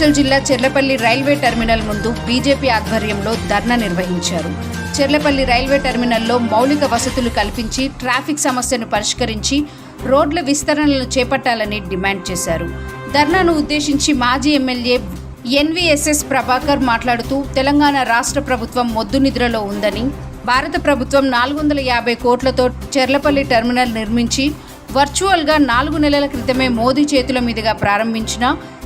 మేడ్చల్ జిల్లా Cherlapally railway terminal ముందు BJP ఆధ్వర్యంలో ధర్నా నిర్వహించారు. చెర్లపల్లి రైల్వే టెర్మినల్లో మౌలిక వసతులు కల్పించి ట్రాఫిక్ సమస్యను పరిష్కరించి రోడ్ల విస్తరణలను చేపట్టాలని డిమాండ్ చేశారు. ధర్నాను ఉద్దేశించి మాజీ ఎమ్మెల్యే ఎన్వీఎస్ఎస్ ప్రభాకర్ మాట్లాడుతూ తెలంగాణ రాష్ట్ర ప్రభుత్వం మొద్దు నిద్రలో ఉందని భారత ప్రభుత్వం నాలుగు వందల యాభై కోట్లతో చెర్లపల్లి టెర్మినల్ నిర్మించి వర్చువల్గా నాలుగు నెలల క్రితమే మోదీ చేతుల మీదుగా ప్రారంభించిన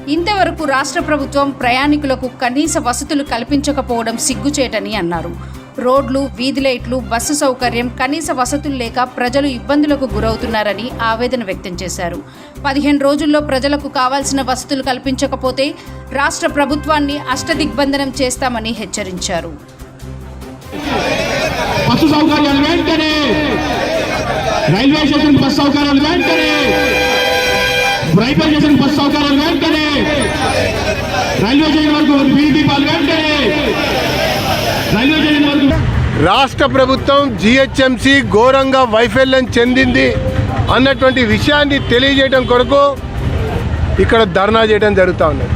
ఇంతవరకు రాష్ట్ర ప్రభుత్వం ప్రయాణికులకు కనీస వసతులు కల్పించకపోవడం సిగ్గుచేటని అన్నారు. రోడ్లు వీధి లైట్లు బస్సు సౌకర్యం కనీస వసతులు లేక ప్రజలు ఇబ్బందులకు గురవుతున్నారని ఆవేదన వ్యక్తం చేశారు. పదిహేను రోజుల్లో ప్రజలకు కావాల్సిన వసతులు కల్పించకపోతే రాష్ట్ర ప్రభుత్వాన్ని అష్టదిగ్బంధనం చేస్తామని హెచ్చరించారు. బస్సు సౌకర్యాలు వెంటనే! రైల్వే స్టేషన్ బస్సు సౌకర్యాలు వెంటనే! రైల్వే స్టేషన్ బస్సు సౌకర్యాలు వెంటనే. రైల్వే స్టేషన్ వరకు వీధి దీపాలు వెంటనే. రైల్వే స్టేషన్ వరకు రాష్ట్ర ప్రభుత్వం జిహెచ్ఎంసి ఘోరంగా వైఫల్యం చెందింది అన్నటువంటి విషయాన్ని తెలియజేయడం కొరకు ఇక్కడ ధర్నా చేయడం జరుగుతూ ఉన్నది.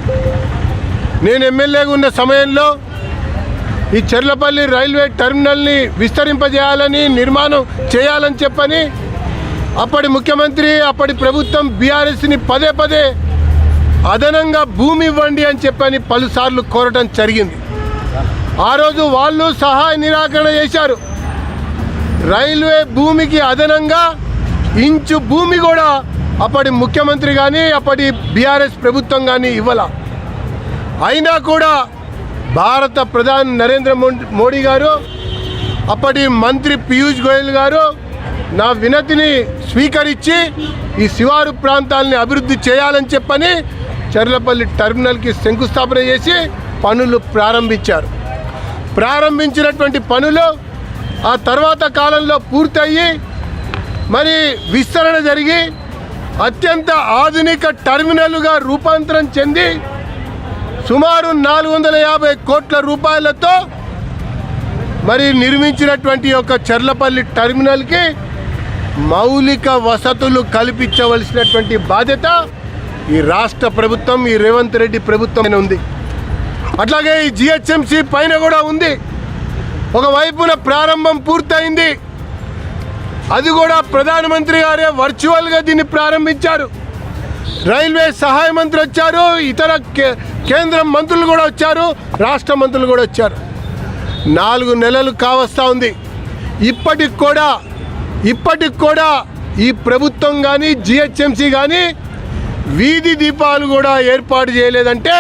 నేను ఎమ్మెల్యేగా ఉన్న సమయంలో ఈ చెర్లపల్లి రైల్వే టెర్మినల్ని విస్తరింపజేయాలని నిర్మాణం చేయాలని చెప్పని అప్పటి ముఖ్యమంత్రి అప్పటి ప్రభుత్వం బీఆర్ఎస్ని పదే పదే అదనంగా భూమి ఇవ్వండి అని చెప్పని పలుసార్లు కోరటం జరిగింది. ఆ రోజు వాళ్ళు సహాయ నిరాకరణ చేశారు. రైల్వే భూమికి అదనంగా ఇంచు భూమి కూడా అప్పటి ముఖ్యమంత్రి కానీ అప్పటి బీఆర్ఎస్ ప్రభుత్వం కానీ ఇవ్వాల. అయినా కూడా భారత ప్రధాని నరేంద్ర మోడీ- మోడీ గారు అప్పటి మంత్రి పీయూష్ గోయల్ గారు నా వినతిని స్వీకరించి ఈ శివారు ప్రాంతాలని అభివృద్ధి చేయాలని చెప్పని చర్లపల్లి టెర్మినల్కి శంకుస్థాపన చేసి పనులు ప్రారంభించారు. ప్రారంభించినటువంటి పనులు ఆ తర్వాత కాలంలో పూర్తయ్యి మరి విస్తరణ జరిగి అత్యంత ఆధునిక టెర్మినల్గా రూపాంతరం చెంది సుమారు నాలుగు వందల యాభై కోట్ల రూపాయలతో మరి నిర్మించినటువంటి ఒక చర్లపల్లి టెర్మినల్కి మౌలిక వసతులు కల్పించవలసినటువంటి బాధ్యత ఈ రాష్ట్ర ప్రభుత్వం ఈ రేవంత్ రెడ్డి ప్రభుత్వం ఉంది. అట్లాగే ఈ జిహెచ్ఎంసి పైన కూడా ఉంది. ఒకవైపున ప్రారంభం పూర్తయింది. అది కూడా ప్రధానమంత్రి గారే వర్చువల్గా దీన్ని ప్రారంభించారు. రైల్వే సహాయ మంత్రి వచ్చారు ఇతర కేంద్ర మంత్రులు కూడా వచ్చారు రాష్ట్ర మంత్రులు కూడా వచ్చారు. నాలుగు నెలలు కావస్తా ఉంది. ఇప్పటికి కూడా ఇప్పటికి కూడా ఈ ప్రభుత్వం కానీ జిహెచ్ఎంసీ కానీ వీధి దీపాలు కూడా ఏర్పాటు చేయలేదంటే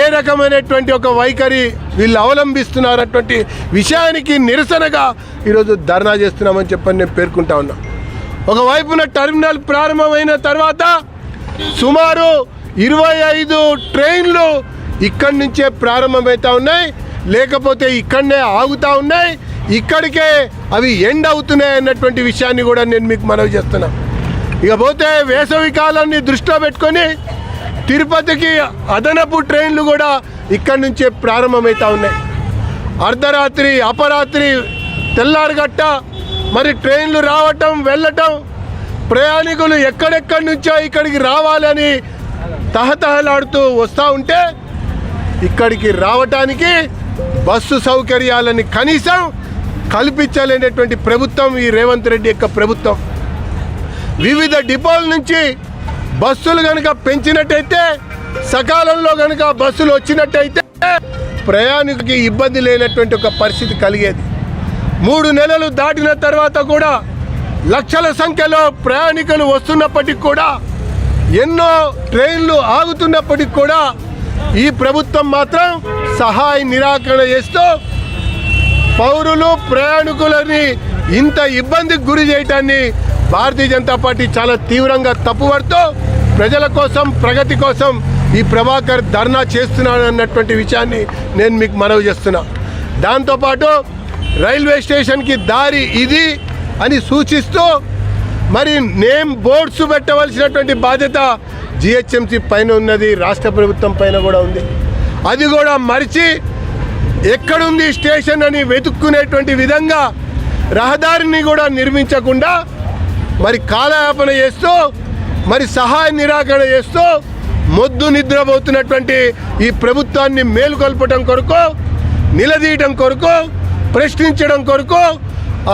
ఏ రకమైనటువంటి ఒక వైఖరి వీళ్ళు అవలంబిస్తున్నారటువంటి విషయానికి నిరసనగా ఈరోజు ధర్నా చేస్తున్నామని చెప్పని నేను పేర్కొంటా ఉన్నా. ఒకవైపున టెర్మినల్ ప్రారంభమైన తర్వాత సుమారు ఇరవై ఐదు ట్రైన్లు ఇక్కడి నుంచే ప్రారంభమవుతా ఉన్నాయి. లేకపోతే ఇక్కడనే ఆగుతూ ఉన్నాయి. ఇక్కడికే అవి ఎండ్ అవుతున్నాయి అన్నటువంటి విషయాన్ని కూడా నేను మీకు మనవి చేస్తున్నా. ఇకపోతే వేసవి కాలాన్ని దృష్టిలో పెట్టుకొని తిరుపతికి అదనపు ట్రైన్లు కూడా ఇక్కడి నుంచే ప్రారంభమవుతా ఉన్నాయి. అర్ధరాత్రి అపరాత్రి తెల్లారగట్ట మరి ట్రైన్లు రావటం వెళ్ళటం ప్రయాణికులు ఎక్కడెక్కడి నుంచో ఇక్కడికి రావాలని తహతహలాడుతూ వస్తూ ఉంటే ఇక్కడికి రావటానికి బస్సు సౌకర్యాలని కనీసం కల్పించాలనేటువంటి ప్రభుత్వం ఈ రేవంత్ రెడ్డి యొక్క ప్రభుత్వం. వివిధ డిపోల నుంచి బస్సులు కనుక పెంచినట్టయితే సకాలంలో కనుక బస్సులు వచ్చినట్టయితే ప్రయాణికుకి ఇబ్బంది లేనటువంటి ఒక పరిస్థితి కలిగేది. మూడు నెలలు దాటిన తర్వాత కూడా లక్షల సంఖ్యలో ప్రయాణికులు వస్తున్నప్పటికి కూడా ఎన్నో ట్రైన్లు ఆగుతున్నప్పటికి కూడా ఈ ప్రభుత్వం మాత్రం సహాయ నిరాకరణ చేస్తూ పౌరులు ప్రయాణికులని ఇంత ఇబ్బందికి గురి చేయటాన్ని భారతీయ జనతా పార్టీ చాలా తీవ్రంగా తప్పుపడుతూ ప్రజల కోసం ప్రగతి కోసం ఈ ప్రభాకర్ ధర్నా చేస్తున్నాడు అన్నటువంటి విషయాన్ని నేను మీకు మనవి చేస్తున్నా. దాంతోపాటు రైల్వే స్టేషన్కి దారి ఇది అని సూచిస్తూ మరి నేమ్ బోర్డ్స్ పెట్టవలసినటువంటి బాధ్యత జిహెచ్ఎంసీ పైన ఉన్నది రాష్ట్ర ప్రభుత్వం పైన కూడా ఉంది. అది కూడా మరిచి ఎక్కడుంది స్టేషన్ అని వెతుక్కునేటువంటి విధంగా రహదారిని కూడా నిర్మించకుండా మరి కాలయాపన చేస్తూ మరి సహాయ నిరాకరణ చేస్తూ మొద్దు నిద్రపోతున్నటువంటి ఈ ప్రభుత్వాన్ని మేలుకొల్పటం కొరకు నిలదీయటం కొరకు ప్రశ్నించడం కొరకు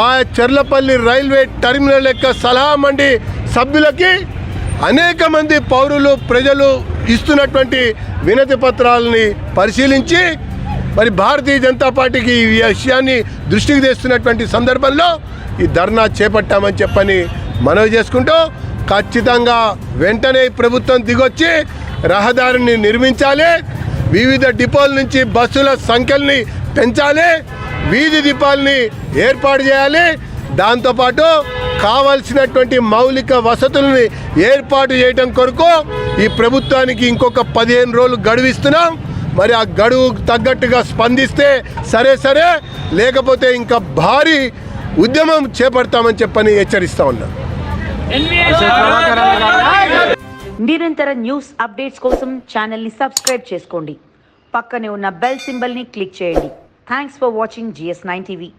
ఆ చెర్లపల్లి రైల్వే టెర్మినల్ యొక్క సలహా మండి సభ్యులకి అనేక మంది పౌరులు ప్రజలు ఇస్తున్నటువంటి వినతి పత్రాలని పరిశీలించి మరి భారతీయ జనతా పార్టీకి ఈ విషయాన్ని దృష్టికి తెస్తున్నటువంటి సందర్భంలో ఈ ధర్నా చేపట్టామని చెప్పని మనవి చేసుకుంటూ ఖచ్చితంగా వెంటనే ప్రభుత్వం దిగొచ్చి రహదారిని నిర్మించాలి వివిధ డిపోల నుంచి బస్సుల సంఖ్యల్ని పెంచాలి వీధి దీపాలని ఏర్పాటు చేయాలి దాంతోపాటు కావలసినటువంటి మౌలిక వసతుల్ని ఏర్పాటు చేయడం కొరకు ఈ ప్రభుత్వానికి ఇంకొక పదిహేను రోజులు గడువిస్తున్నాం. మరి ఆ గడువు తగ్గట్టుగా స్పందిస్తే సరే సరే. లేకపోతే ఇంకా భారీ ఉద్యమం చేపడతామని చెప్పని హెచ్చరిస్తా ఉన్నా. నిరంతర న్యూస్ అప్డేట్స్ కోసం ఛానల్ని సబ్స్క్రైబ్ చేసుకోండి. పక్కనే ఉన్న బెల్ సింబల్ని క్లిక్ చేయండి. Thanks for watching GS nine TV